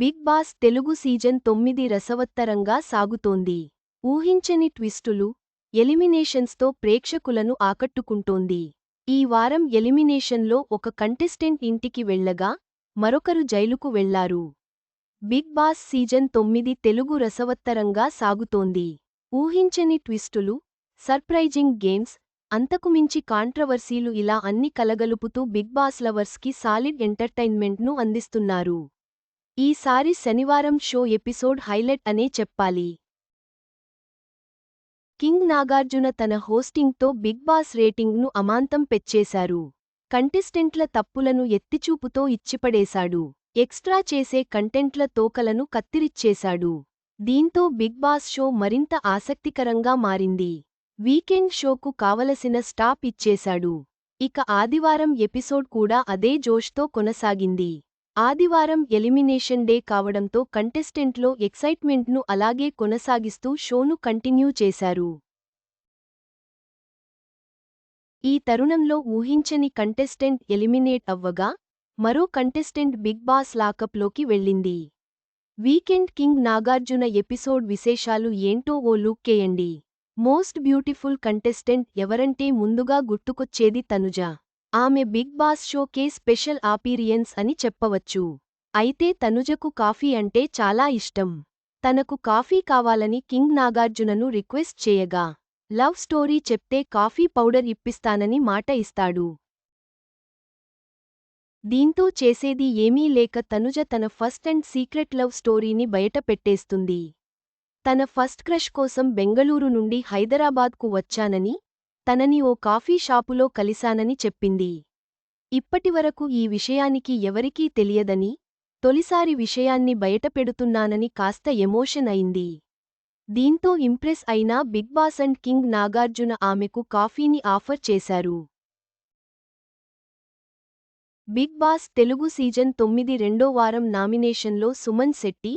Big boss Telugu season తొమ్మిది రసవత్తరంగా సాగుతోంది. ఊహించని ట్విస్టులు ఎలిమినేషన్స్తో ప్రేక్షకులను ఆకట్టుకుంటోంది. ఈ వారం ఎలిమినేషన్లో ఒక కంటెస్టెంట్ ఇంటికి వెళ్ళగా మరొకరు జైలుకు వెళ్ళారు. బిగ్ బాస్ సీజన్ తొమ్మిది తెలుగు రసవత్తరంగా సాగుతోంది. ఊహించని ట్విస్టులు సర్ప్రైజింగ్ గేమ్స్ అంతకుమించి కాంట్రవర్సీలు ఇలా అన్ని కలగలుపుతూ బిగ్ బాస్ లవర్స్కి సాలిడ్ ఎంటర్టైన్మెంట్ను అందిస్తున్నారు. ఈసారి శనివారం షో ఎపిసోడ్ హైలైట్ అనే చెప్పాలి. కింగ్ నాగార్జున తన హోస్టింగ్తో బిగ్ బాస్ రేటింగ్ను అమాంతం పెచ్చేశారు. కంటెస్టెంట్ల తప్పులను ఎత్తిచూపుతో ఇచ్చిపడేశాడు. ఎక్స్ట్రా చేసే కంటెంట్ల తోకలను కత్తిరిచ్చేశాడు. దీంతో బిగ్ బాస్ షో మరింత ఆసక్తికరంగా మారింది. వీకెండ్ షోకు కావలసిన స్టాప్ ఇచ్చేశాడు. ఇక ఆదివారం ఎపిసోడ్ కూడా అదే జోష్తో కొనసాగింది. ఆదివారం ఎలిమినేషన్ డే కావడంతో కంటెస్టెంట్లో ఎక్సైట్మెంట్ను అలాగే కొనసాగిస్తూ షోను కంటిన్యూ చేశారు. ఈ తరుణంలో ఊహించని కంటెస్టెంట్ ఎలిమినేట్ అవ్వగా మరో కంటెస్టెంట్ బిగ్ బాస్ లాకప్లోకి వెళ్ళింది. వీకెండ్ కింగ్ నాగార్జున ఎపిసోడ్ విశేషాలు ఏంటో ఓ లుక్కేయండి మోస్ట్ బ్యూటిఫుల్ కంటెస్టెంట్ ఎవరంటే ముందుగా గుర్తుకొచ్చేది తనుజ. ఆమె బిగ్ బాస్ షోకే స్పెషల్ ఆపీరియన్స్ అని చెప్పవచ్చు. అయితే తనుజకు కాఫీ అంటే చాలా ఇష్టం. తనకు కాఫీ కావాలని కింగ్ నాగార్జునను రిక్వెస్ట్ చేయగా లవ్ స్టోరీ చెప్తే కాఫీ పౌడర్ ఇప్పిస్తానని మాట ఇస్తాడు. దీంతో చేసేది ఏమీ లేక తనుజ తన ఫస్ట్ అండ్ సీక్రెట్ లవ్ స్టోరీని బయట పెట్టేస్తుంది. తన ఫస్ట్ క్రష్ కోసం బెంగళూరు నుండి హైదరాబాద్కు వచ్చానని తనని ఓ కాఫీ షాపులో కలిశానని చెప్పింది. ఇప్పటివరకు ఈ విషయానికి ఎవరికీ తెలియదని తొలిసారి విషయాన్ని బయటపెడుతున్నానని కాస్త ఎమోషన్ అయింది. దీంతో ఇంప్రెస్ అయిన Bigg Boss and king Nagarjuna ఆమెకు కాఫీని ఆఫర్ చేశారు. బిగ్ బాస్ తెలుగు సీజన్ తొమ్మిది రెండో వారం నామినేషన్లో సుమన్ శెట్టి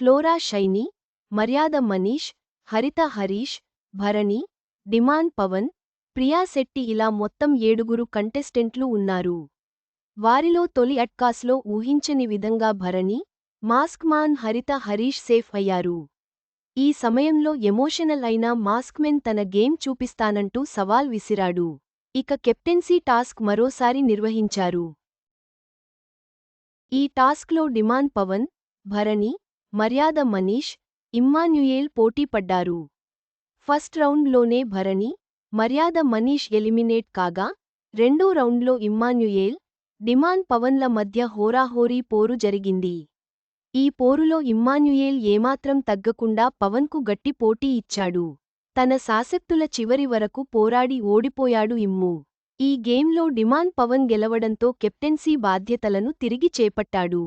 ఫ్లోరా షైనీ మర్యాద మనీష్ హరిత హరీష్ భరణి డిమాన్ పవన్ ప్రియా శెట్టి ఇలా మొత్తం ఏడుగురు కంటెస్టెంట్లు ఉన్నారు. వారిలో తొలి అట్కాస్లో ఊహించని విధంగా Bharani mask man Haritha Harish safe అయ్యారు. ఈ సమయంలో ఎమోషనల్ అయిన మాస్క్మెన్ తన గేమ్ చూపిస్తానంటూ సవాల్ విసిరాడు. ఇక కెప్టెన్సీ టాస్క్ మరోసారి నిర్వహించారు. ఈ టాస్క్లో డిమాన్ పవన్ భరణి మర్యాద మనీష్ ఇమ్మాన్యుయేల్ పోటీపడ్డారు. ఫస్ట్ రౌండ్లోనే భరణి మర్యాద మనీష్ ఎలిమినేట్ కాగా రెండో రౌండ్లో ఇమ్మాన్యుయేల్ డిమాన్ పవన్ల మధ్య హోరాహోరీ పోరు జరిగింది. ఈ పోరులో ఇమ్మాన్యుయేల్ ఏమాత్రం తగ్గకుండా పవన్కు గట్టి పోటీ ఇచ్చాడు. తన సాసక్తుల చివరి వరకు పోరాడి ఓడిపోయాడు ఇమ్ము. ఈ గేమ్లో డిమాన్ పవన్ గెలవడంతో కెప్టెన్సీ బాధ్యతలను తిరిగి చేపట్టాడు.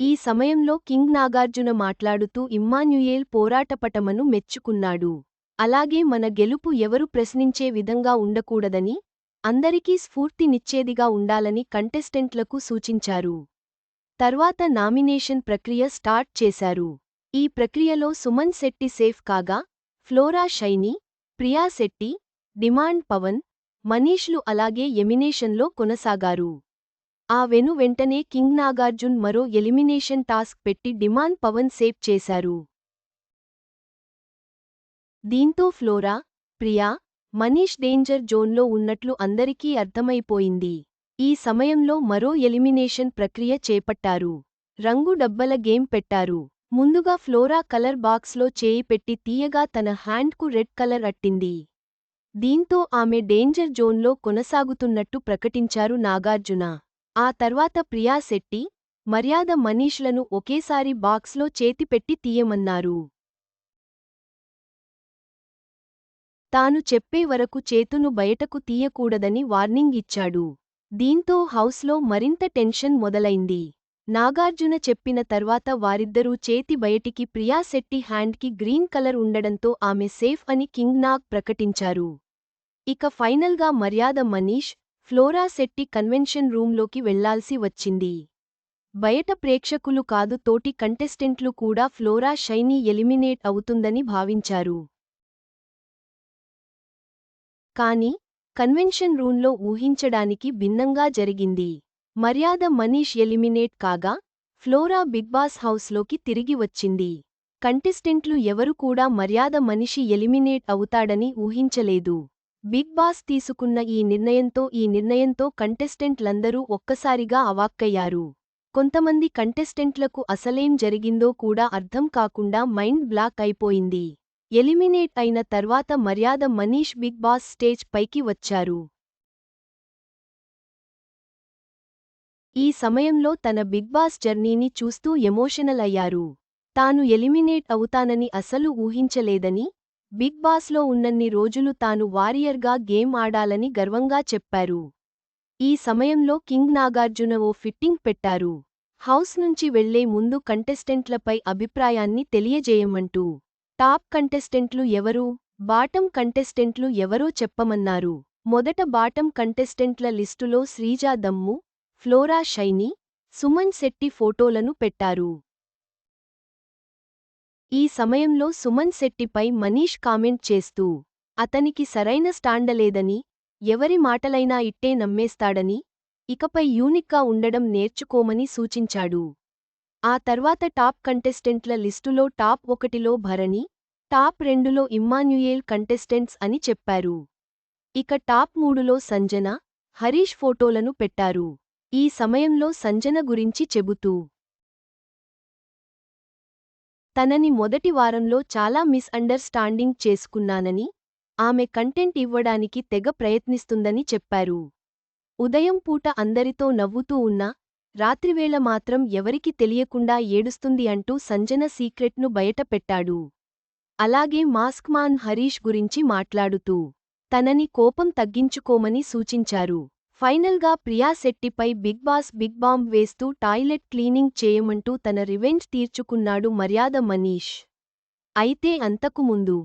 ఈ సమయంలో కింగ్ నాగార్జున మాట్లాడుతూ ఇమ్మాన్యుయేల్ పోరాటపటమను మెచ్చుకున్నాడు. అలాగే మన గెలుపు ఎవరు ప్రశ్నించే విధంగా ఉండకూడదని అందరికీ స్ఫూర్తినిచ్చేదిగా ఉండాలని కంటెస్టెంట్లకు సూచించారు. తర్వాత నామినేషన్ ప్రక్రియ స్టార్ట్ చేశారు. ఈ ప్రక్రియలో సుమన్ శెట్టి సేఫ్ కాగా ఫ్లోరా షైనీ ప్రియా శెట్టి డిమాండ్ పవన్ మనీష్లు అలాగే ఎమినేషన్లో కొనసాగారు. ఆ వెను వెంటనే కింగ్ నాగార్జున్ మరో ఎలిమినేషన్ టాస్క్ పెట్టి డిమాండ్ పవన్ సేఫ్ చేశారు. దీంతో ఫ్లోరా ప్రియా మనీష్ డేంజర్ జోన్లో ఉన్నట్లు అందరికీ అర్థమైపోయింది. ఈ సమయంలో మరో ఎలిమినేషన్ ప్రక్రియ చేపట్టారు. రంగు డబ్బల గేమ్ పెట్టారు. ముందుగా ఫ్లోరా కలర్ బాక్స్లో చేయి పెట్టి తీయగా తన హ్యాండ్కు రెడ్ కలర్ అట్టింది. దీంతో ఆమె డేంజర్ జోన్లో కొనసాగుతున్నట్టు ప్రకటించారు నాగార్జున. ఆ తర్వాత ప్రియా శెట్టి మర్యాద మనీష్లను ఒకేసారి బాక్స్లో చేతిపెట్టి తీయమన్నారు. తాను చెప్పే వరకు చేతును బయటకు తీయకూడదని వార్నింగ్ ఇచ్చాడు. దీంతో హౌస్లో మరింత టెన్షన్ మొదలైంది. నాగార్జున చెప్పిన తర్వాత వారిద్దరూ చేతి బయటికి ప్రియా శెట్టి హ్యాండ్కి గ్రీన్ కలర్ ఉండడంతో ఆమె సేఫ్ అని కింగ్ నాగ్ ప్రకటించారు. ఇక ఫైనల్గా మర్యాద మనీష్ ఫ్లోరా శెట్టి కన్వెన్షన్ రూంలోకి వెళ్ళాల్సి వచ్చింది. బయట ప్రేక్షకులు కాదు తోటి కంటెస్టెంట్లు కూడా ఫ్లోరా షైనీ ఎలిమినేట్ అవుతుందని భావించారు. కాని కన్వెన్షన్ రూంలో ఊహించడానికి భిన్నంగా జరిగింది. మర్యాద మనీష్ ఎలిమినేట్ కాగా ఫ్లోరా బిగ్ బాస్ హౌస్లోకి తిరిగి వచ్చింది. కంటెస్టెంట్లు ఎవరు కూడా మర్యాద మనిషి ఎలిమినేట్ అవుతాడని ఊహించలేదు. బిగ్ బాస్ తీసుకున్న ఈ నిర్ణయంతో ఈ నిర్ణయంతో కంటెస్టెంట్లందరూ ఒక్కసారిగా అవాక్కయ్యారు. కొంతమంది కంటెస్టెంట్లకు అసలేం జరిగిందో కూడా అర్థం కాకుండా మైండ్ బ్లాక్ అయిపోయింది. ఎలిమినేట్ అయిన తర్వాత మర్యాద మనీష్ బిగ్ బాస్ స్టేజ్ పైకి వచ్చారు. ఈ సమయంలో తన బిగ్ బాస్ జర్నీని చూస్తూ ఎమోషనల్ అయ్యారు. తాను ఎలిమినేట్ అవుతానని అసలు ఊహించలేదని బిగ్ బాస్లో ఉన్నన్ని రోజులు తాను వారియర్గా గేమ్ ఆడాలని గర్వంగా చెప్పారు. ఈ సమయంలో కింగ్ నాగార్జున ఓ ఫిట్టింగ్ పెట్టారు. హౌస్ నుంచి వెళ్ళే ముందు కంటెస్టెంట్లపై అభిప్రాయాన్ని తెలియజేయమంటూ టాప్ కంటెస్టెంట్లు ఎవరు? బాటం కంటెస్టెంట్లు ఎవరో చెప్పమన్నారు. మొదట బాటం కంటెస్టెంట్ల లిస్టులో శ్రీజా దమ్ము ఫ్లోరా షైనీ సుమన్ శెట్టి ఫోటోలను పెట్టారు. ఈ సమయంలో సుమన్ శెట్టిపై మనీష్ కామెంట్ చేస్తూ అతనికి సరైన స్టాండలేదని ఎవరి మాటలైనా ఇట్టే నమ్మేస్తాడని ఇకపై యూనిక్గా ఉండడం నేర్చుకోమని సూచించాడు. ఆ తర్వాత టాప్ కంటెస్టెంట్ల లిస్టులో టాప్ ఒకటిలో భరణి టాప్ రెండులో ఇమ్మాన్యుయేల్ కంటెస్టెంట్స్ అని చెప్పారు. ఇక టాప్ మూడులో సంజన హరీష్ ఫోటోలను పెట్టారు. ఈ సమయంలో సంజన గురించి చెబుతూ తనని మొదటి వారంలో చాలా మిస్అండర్స్టాండింగ్ చేసుకున్నానని ఆమె కంటెంట్ ఇవ్వడానికి తెగ ప్రయత్నిస్తుందని చెప్పారు. ఉదయం పూట అందరితో నవ్వుతూ ఉన్నా రాత్రివేళ మాత్రం ఎవరికి తెలియకుండా ఏడుస్తుంది అంటూ సంజన సీక్రెట్ను బయటపెట్టాడు. అలాగే మాస్క్మాన్ హరీష్ గురించి మాట్లాడుతూ తనని కోపం తగ్గించుకోమని సూచించారు. ఫైనల్గా ప్రియా శెట్టిపై బిగ్ బాస్ బిగ్ బాంబ్ వేస్తూ టాయిలెట్ క్లీనింగ్ చేయమంటూ తన రివెంజ్ తీర్చుకున్నాడు మర్యాద మనీష్. అయితే అంతకుముందు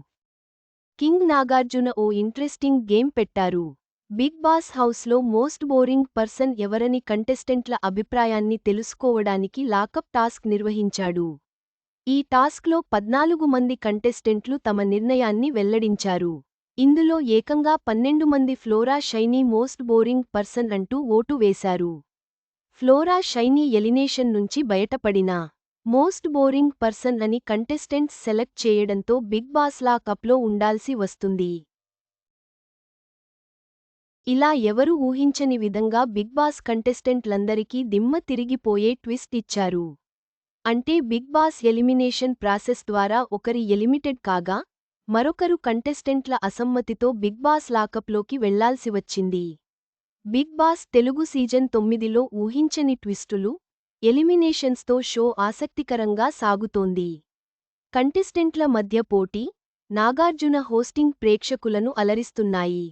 కింగ్ నాగార్జున ఓ ఇంట్రెస్టింగ్ గేమ్ పెట్టారు. బిగ్ బాస్ హౌస్లో మోస్ట్ బోరింగ్ పర్సన్ ఎవరని కంటెస్టెంట్ల అభిప్రాయాన్ని తెలుసుకోవడానికి లాకప్ టాస్క్ నిర్వహించాడు. ఈ టాస్క్లో పద్నాలుగు మంది కంటెస్టెంట్లు తమ నిర్ణయాన్ని వెల్లడించారు. ఇందులో ఏకంగా పన్నెండు మంది Flora Saini most boring person అంటూ ఓటు వేశారు. ఫ్లోరా షైనీ ఎలినేషన్ నుంచి బయటపడిన మోస్ట్ బోరింగ్ పర్సన్ అని కంటెస్టెంట్స్ సెలెక్ట్ చేయడంతో బిగ్ బాస్ లా కప్లో ఉండాల్సి వస్తుంది. ఇలా ఎవరూ ఊహించని విధంగా బిగ్ బాస్ కంటెస్టెంట్లందరికీ దిమ్మ తిరిగిపోయే ట్విస్ట్ ఇచ్చారు. అంటే బిగ్ బాస్ ఎలిమినేషన్ ప్రాసెస్ ద్వారా ఒకరి ఎలిమిటెడ్ కాగా మరొకరు కంటెస్టెంట్ల అసమ్మతితో బిగ్ బాస్ లాకప్లోకి వెళ్ళాల్సి వచ్చింది. బిగ్ బాస్ తెలుగు సీజన్ తొమ్మిదిలో ఊహించని ట్విస్టులు ఎలిమినేషన్స్తో షో ఆసక్తికరంగా సాగుతోంది. కంటెస్టెంట్ల మధ్య పోటీ నాగార్జున హోస్టింగ్ ప్రేక్షకులను అలరిస్తున్నాయి.